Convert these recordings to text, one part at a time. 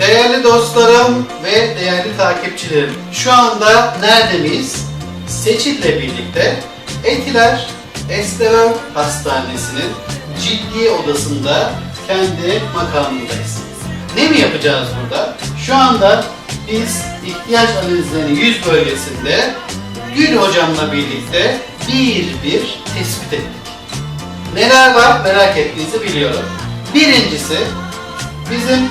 Değerli dostlarım ve değerli takipçilerim, şu anda nerede miyiz? Seçil'le birlikte Etiler Estever Hastanesi'nin ciddi odasında kendi makamındayız. Ne mi yapacağız burada? Şu anda biz ihtiyaç analizlerini yüz bölgesinde Gül hocamla birlikte bir bir tespit ettik. Neler var merak ettiğinizi biliyorum. Birincisi bizim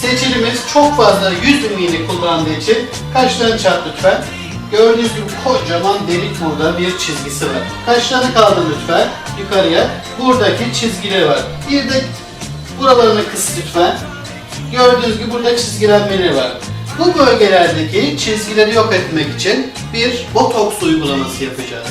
seçilimiz çok fazla yüz ümini kullandığı için kaşlarını çat lütfen. Gördüğünüz gibi kocaman delik burada bir çizgisi var. Kaşlarını kaldır lütfen yukarıya. Buradaki çizgileri var. Bir de buralarını kıs lütfen. Gördüğünüz gibi burada çizgilenmeleri var. Bu bölgelerdeki çizgileri yok etmek için bir botoks uygulaması yapacağız.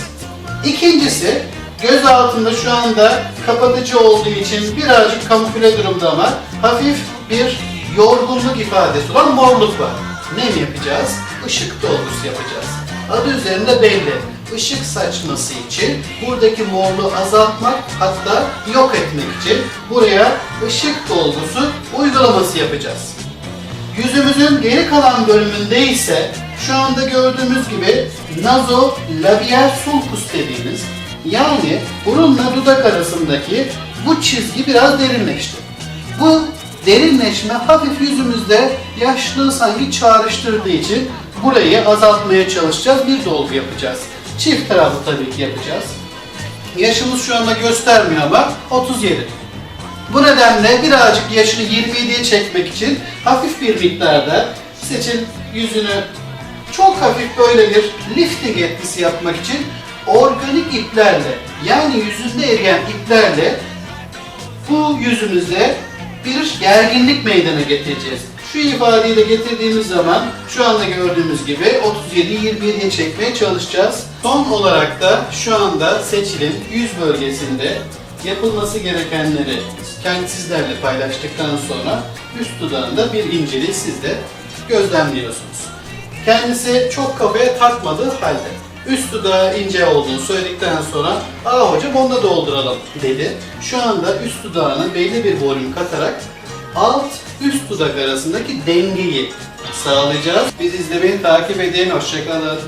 İkincisi, göz altında şu anda kapatıcı olduğu için birazcık kamufle durumda ama hafif bir yorgunluk ifadesi olan morluk var. Ne yapacağız? Işık dolgusu yapacağız. Adı üzerinde belli. Işık saçması için buradaki morluğu azaltmak hatta yok etmek için buraya ışık dolgusu uygulaması yapacağız. Yüzümüzün geri kalan bölümünde ise şu anda gördüğümüz gibi nazolabial sulcus dediğimiz yani burunla dudak arasındaki bu çizgi biraz derinleşti. Bu derinleşme hafif yüzümüzde yaşlılığı sanki çağrıştırdığı için burayı azaltmaya çalışacağız. Bir dolgu yapacağız. Çift taraflı tabii ki yapacağız. Yaşımız şu anda göstermiyor ama 37. Bu nedenle birazcık yaşını 27'ye çekmek için hafif bir miktarda seçin yüzünü çok hafif böyle bir lifting etkisi yapmak için organik iplerle yani yüzünde eriyen iplerle bu yüzümüzde bir gerginlik meydana getireceğiz. Şu ifadeyi de getirdiğimiz zaman şu anda gördüğümüz gibi 37-27'ye çekmeye çalışacağız. Son olarak da şu anda seçilim yüz bölgesinde yapılması gerekenleri kendi sizlerle paylaştıktan sonra üst dudağında bir inceliği siz de gözlemliyorsunuz. Kendisi çok kafaya takmadığı halde Üst dudağı ince olduğunu söyledikten sonra aa hocam onda dolduralım dedi. Şu anda üst dudağına belli bir volüm katarak alt üst dudak arasındaki dengeyi sağlayacağız. Biz izlemeyi takip edin. Hoşçakalın.